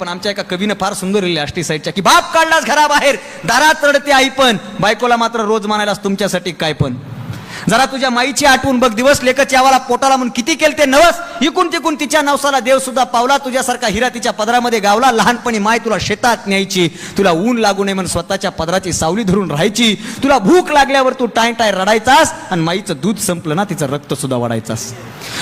पण आमच्या एका कवीनं फार सुंदर लिहिले आष्टी साईडच्या की बाप काढलाच घराबाहेर दारात रडते आई पण बायकोला मात्र रोज म्हणायलाच तुमच्यासाठी काय पण. जरा तुझ्या माईची आठवून बघ. दिवस लेखच यावाला पोटाला म्हणून किती केलं ते नवस. इकून तिकून तिच्या नवसाला देव सुद्धा पावला. तुझ्यासारखा हिरा तिच्या पदरामध्ये गावला. लहानपणी माय तुला शेतात न्यायची. तुला ऊन लागू नये म्हणून स्वतःच्या पदराची सावली धरून राहायची. तुला भूक लागल्यावर तू टाय टाय रडायचास आणि माईचं दूध संपलं ना तिचं रक्त सुद्धा वाढायचास.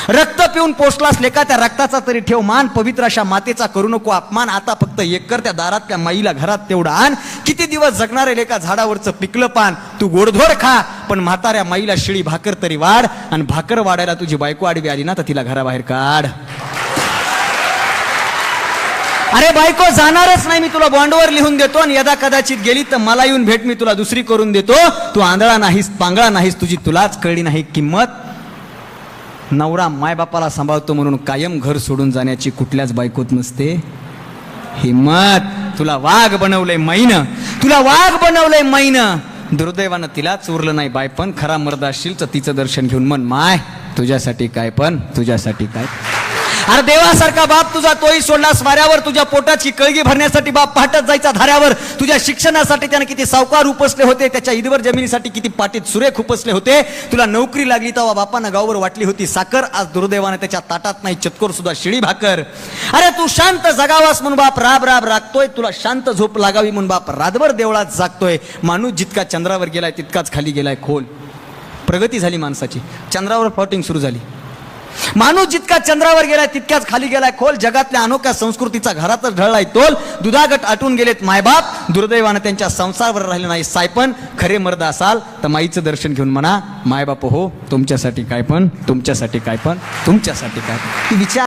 रक्त पिऊन पोचलास लेखा त्या रक्ताचा तरी ठेव. मान पवित्र अशा मातेचा करू नको अपमान. आता फक्त एकर त्या दारात त्या माईला घरात तेवढा आण. किती दिवस जगणारे लेखा झाडावरचं पिकलं पान. तू गोडधोड खा पण म्हाताऱ्या माईला शिळी भाकर तरी वाढ आणि भाकर वाढायला तुझी बायको आडवी आली ना तर तिला घराबाहेर काढ. अरे बायको जाणारच नाही मी तुला बॉन्डवर लिहून देतो आणि यदा कदाचित गेली तर मला येऊन भेट मी तुला दुसरी करून देतो. तू आंधळा नाहीस पांगळा नाहीस तुझी तुलाच कळली नाही किंमत. नवरा मायबापाला सांभाळतो म्हणून कायम घर सोडून जाण्याची कुठल्याच बायकोत नसते. हिम्मत. तुला वाघ बनवलंय मैन. तुला वाघ बनवलंय मैन. दुर्दैवानं तिलाच उरलं नाही बाय पण खरा मर्द असशील तर तिचं दर्शन घेऊन मन माय तुझ्यासाठी काय पण तुझ्यासाठी काय. अरे देवासारखा बाप तुझा तोही सोडला वाऱ्यावर तुझ्या पोटाची कळगी भरण्यासाठी बाप पाठत जायचा धाऱ्यावर. तुझ्या शिक्षणासाठी त्याने किती सावकार उपसले होते त्याच्या ईदवर जमिनीसाठी किती पाटीत सुरेख उपसले होते. तुला नोकरी लागली तेव्हा बापानं गावावर वाटली होती साखर आज दुर्दैवाने त्याच्या ताटात नाही चतकोर सुद्धा शिळी भाकर. अरे तू शांत जगावास म्हणून बाप राब राब राखतोय तुला शांत झोप लागावी म्हणून बाप रातभर देवळात जागतोय. माणूस जितका चंद्रावर गेलाय तितकाच खाली गेलाय खोल. प्रगती झाली माणसाची. चंद्रावर फ्लॉटिंग सुरू झाली. माणूस जितका चंद्रावर गेलाय तितक्याच खाली गेलाय खोल. जगातल्या अनोख्या संस्कृतीचा घरातच ढळलाय तोल. दुधागट आटून गेलेत मायबाप दुर्दैवानं त्यांच्या संसारवर राहिले नाही सायपण. खरे मर्द असाल तर माईचं दर्शन घेऊन म्हणा मायबाप हो तुमच्यासाठी काय पण तुमच्यासाठी काय पण तुमच्यासाठी काय पण. विचार